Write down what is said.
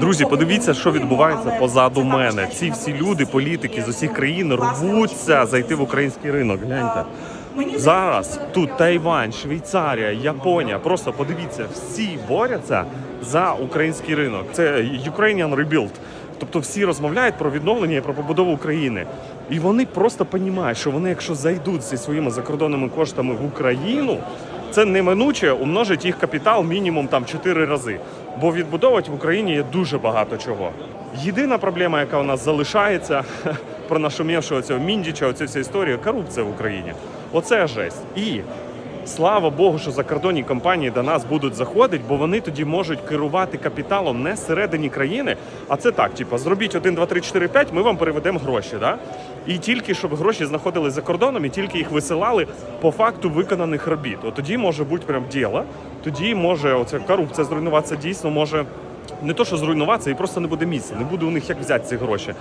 Друзі, подивіться, що відбувається позаду мене. Ці всі люди, політики з усіх країн рвуться зайти в український ринок. Гляньте. Зараз тут Тайвань, Швейцарія, Японія. Просто подивіться, всі борються за український ринок. Це Ukrainian Rebuild. Тобто всі розмовляють про відновлення і про побудову України. І вони просто розуміють, що вони, якщо зайдуть зі своїми закордонними коштами в Україну, це неминуче умножить їх капітал мінімум там 4 рази. Бо відбудовувати в Україні є дуже багато чого. Єдина проблема, яка у нас залишається про нашумівшого цього міндіча, оцю всю історію, корупція в Україні. Оце жесть. І слава Богу, що закордонні компанії до нас будуть заходити, бо вони тоді можуть керувати капіталом не всередині країни, а це так: типу, зробіть 1, 2, 3, 4, 5, ми вам переведемо гроші. Да? І тільки щоб гроші знаходились за кордоном, і тільки їх висилали по факту виконаних робіт. От тоді може бути прям діло. Тоді може оця корупція зруйнуватися дійсно може не то, що зруйнуватися, і просто не буде місця, не буде у них як взяти ці гроші.